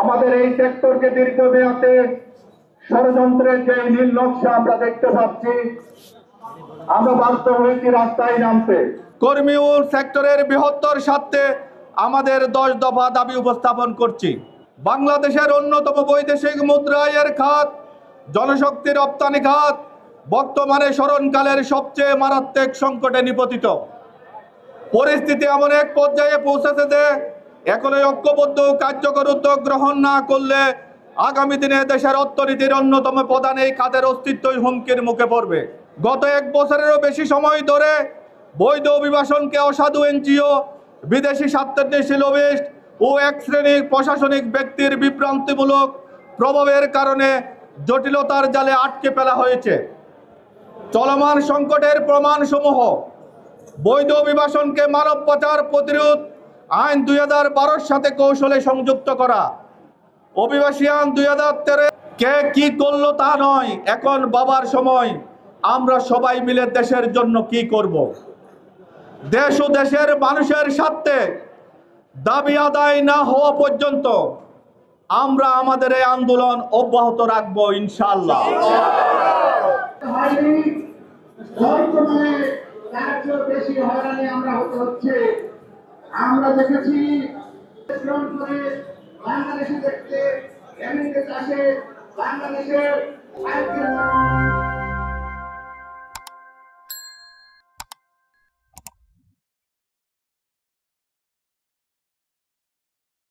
আমাদের এই সেক্টরকে দীর্ঘমেয়াদে ষড়যন্ত্রের যে নীল নকশা আমরা দেখতে পাচ্ছি, আমরা বাধ্য হয়েছি রাস্তায় নামতে। কর্মী ও সেক্টরের বৃহত্তর স্বার্থে আমাদের দশ দফা দাবি উপস্থাপন করছি। বাংলাদেশের অন্যতম বৈদেশিক মুদ্রায়ের খাত, জনশক্তি রপ্তানি খাত, বর্তমানে স্মরণকালের সবচেয়ে মারাত্মক সংকটে নিপতিত। পরিস্থিতি এমন এক পর্যায়ে পৌঁছেছে যে এখনই ঐক্যবদ্ধ কার্যকর উদ্যোগ গ্রহণ না করলে আগামী দিনে দেশের অর্থনীতির অন্যতম প্রধান এই খাতের অস্তিত্বই হুমকির মুখে পড়বে। গত এক বছরেরও বেশি সময় ধরে বৈধ অভিবাসনকে অসাধু এনজিও, বিদেশি স্বার্থান্বেষী লবিস্ট ও এক শ্রেণির প্রশাসনিক ব্যক্তির বিভ্রান্তিমূলক প্রভাবের কারণে জটিলতার জালে আটকে ফেলা হয়েছে। চলমান সংকটের প্রমাণসমূহ বৈধ অভিবাসনকে মানব পাচার প্রতিরোধ আইন দুই হাজার বারোর সাথে কৌশলে সংযুক্ত করা অভিবাসী আইন দুই হাজার তেরো কে কি করল তা নয় এখন বাবার সময় আমরা সবাই মিলে দেশের জন্য কি করব দেশ ও দেশের মানুষের স্বার্থে দাবি আদায় না হওয়া পর্যন্ত আমরা আমাদের এই আন্দোলন অব্যাহত রাখব ইনশাআল্লাহ চেয়েও বেশি হয়রানি আমরা হতে হচ্ছে। আমরা দেখেছি গ্রহণ করে বাংলাদেশে দেখতে চাষে বাংলাদেশের আজকের